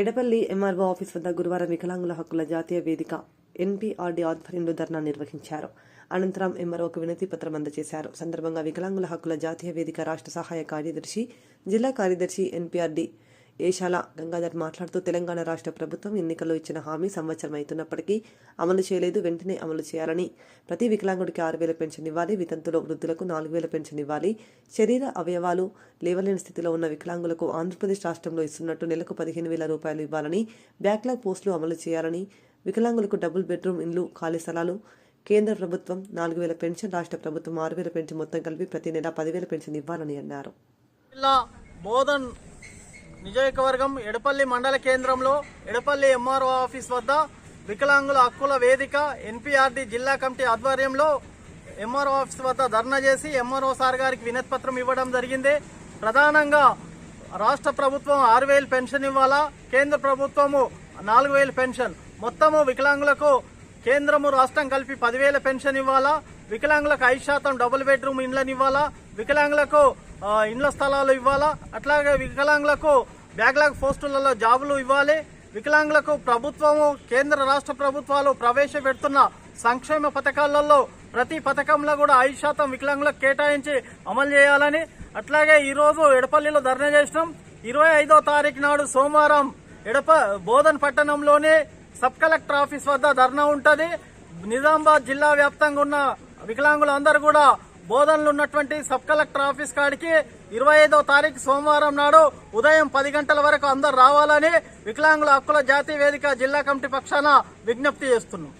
Edapalli MRO office వద్ద గురువారం వికలాంగుల హక్కుల జాతీయ వేదిక ఎన్పీఆర్డీ ఆధ్వర్యంలో ధర్నా నిర్వహించారు. అనంతరం ఎంఆర్ఓకు వినతి పత్రం అందజేశారు. సందర్భంగా వికలాంగుల హక్కుల జాతీయ వేదిక రాష్ట్ర సహాయ కార్యదర్శి జిల్లా కార్యదర్శి ఎన్పీఆర్డీ ఏషాల గంగాధర్ మాట్లాడుతూ తెలంగాణ రాష్ట్ర ప్రభుత్వం ఎన్నికల్లో ఇచ్చిన హామీ సంవత్సరం అవుతున్నప్పటికీ అమలు చేయలేదు వెంటనే అమలు చేయాలని. ప్రతి వికలాంగుడికి ఆరు వేల పెన్షన్ ఇవ్వాలి వితంతులో వృద్ధులకు నాలుగు వేల పెన్షన్ ఇవ్వాలి. శరీర అవయవాలు లేవలేని స్థితిలో ఉన్న వికలాంగులకు ఆంధ్రప్రదేశ్ రాష్ట్రంలో ఇస్తున్నట్టు నెలకు పదిహేను వేల రూపాయలు ఇవ్వాలని బ్యాక్లాగ్ పోస్టులు అమలు చేయాలని వికలాంగులకు డబుల్ బెడ్రూమ్ ఇండ్లు ఖాళీ స్థలాలు కేంద్ర ప్రభుత్వం నాలుగు వేల పెన్షన్ రాష్ట్ర ప్రభుత్వం ఆరు వేల పెన్షన్ మొత్తం కలిపి ప్రతి నెల పదివేల పెన్షన్ ఇవ్వాలని అన్నారు. నియోజకవర్గం ఎడపల్లి మండల కేంద్రంలో ఎడపల్లి ఎంఆర్ఓ ఆఫీస్ వద్ద వికలాంగుల హక్కుల వేదిక ఎన్పిఆర్డి జిల్లా కమిటీ ఆధ్వర్యంలో ఎంఆర్ఓ ఆఫీస్ వద్ద ధర్నా చేసి ఎంఆర్ఓ సార్ గారికి వినతిపత్రం ఇవ్వడం జరిగింది. ప్రధానంగా రాష్ట్ర ప్రభుత్వం ఆరు వేలు పెన్షన్ ఇవ్వాలా? కేంద్ర ప్రభుత్వము నాలుగు వేలు పెన్షన్. మొత్తము వికలాంగులకు కేంద్రము రాష్ట్రం కలిపి పదివేల పెన్షన్ ఇవ్వాలా? వికలాంగులకు ఐదు శాతం డబుల్ బెడ్రూమ్ ఇండ్లను ఇవ్వాలా? వికలాంగులకు ఇండ్ల స్థలాలు ఇవ్వాలా? అట్లాగే వికలాంగులకు బ్యాక్లాగ్ పోస్టులలో జాబులు ఇవ్వాలి. వికలాంగులకు ప్రభుత్వము కేంద్ర రాష్ట్ర ప్రభుత్వాలు ప్రవేశపెడుతున్న సంక్షేమ పథకాలలో ప్రతి పథకంలో కూడా ఐదు శాతం వికలాంగులకు కేటాయించి అమలు చేయాలని. అట్లాగే ఈరోజు ఎడపల్లిలో ధర్నా చేసినాం. ఇరవై ఐదో తారీఖు నాడు సోమవారం ఎడప బోధన్ పట్టణంలోని సబ్ కలెక్టర్ ఆఫీస్ వద్ద ధర్నా ఉంటుంది. నిజామాబాద్ జిల్లా వ్యాప్తంగా ఉన్న వికలాంగులందరూ కూడా బోధనలు ఉన్నటువంటి సబ్ కలెక్టర్ ఆఫీస్ కాడికి ఇరవై ఐదో తారీఖు సోమవారం నాడు ఉదయం పది గంటల వరకు అందరు రావాలని వికలాంగుల హక్కుల జాతీయ వేదిక జిల్లా కమిటీ పక్షాన విజ్ఞప్తి చేస్తున్నాం.